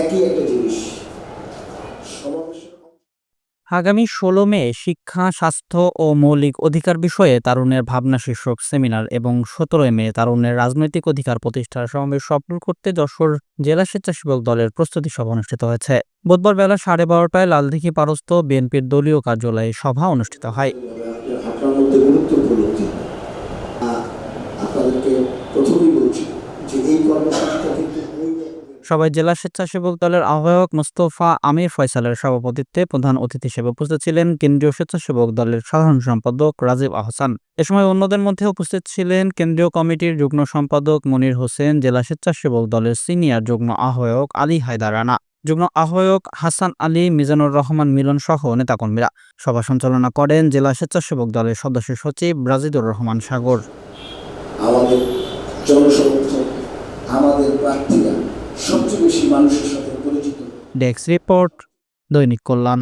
একই একটা জিনিস। আগামী ষোলো মে শিক্ষা স্বাস্থ্য ও মৌলিক অধিকার বিষয়ে তারুণের ভাবনা শীর্ষক সেমিনার এবং সতেরোই মে তারুণের রাজনৈতিক অধিকার প্রতিষ্ঠার সমাবেশ সফল করতে যশোর জেলা স্বেচ্ছাসেবক দলের প্রস্তুতি সভা অনুষ্ঠিত হয়েছে। বুধবার বেলা সাড়ে বারোটায় লালদিঘি পারস্থ বিএনপির দলীয় কার্যালয়ে সভা অনুষ্ঠিত হয়। আপনাদেরকে প্রথমেই বলছি যে এই কর্মসূচিটা কিন্তু সবাই জেলা স্বেচ্ছাসেবক দলের আহ্বায়ক মোস্তফা আমির ফয়সালের সভাপতিত্বে প্রধান অতিথি হিসেবে উপস্থিত ছিলেন কেন্দ্রীয় স্বেচ্ছাসেবক দলের সাধারণ সম্পাদক রাজীব আহসান। এ সময় অন্যদের মধ্যে উপস্থিত ছিলেন কেন্দ্রীয় কমিটির যুগ্ম সম্পাদক মনির হোসেন, জেলা স্বেচ্ছাসেবক দলের সিনিয়র যুগ্ম আহ্বায়ক আলী হায়দার রানা, যুগ্ম আহ্বায়ক হাসান আলী, মিজানুর রহমান মিলন সহ নেতাকর্মীরা। সভা সঞ্চালনা করেন জেলা স্বেচ্ছাসেবক দলের সদস্য সচিব রাজিদুর রহমান সাগর। আমাদের জনসমর্থন সবচেয়ে বেশি মানুষের সাথে পরিচিত। ডেস্ক রিপোর্ট দৈনিক কল্যাণ।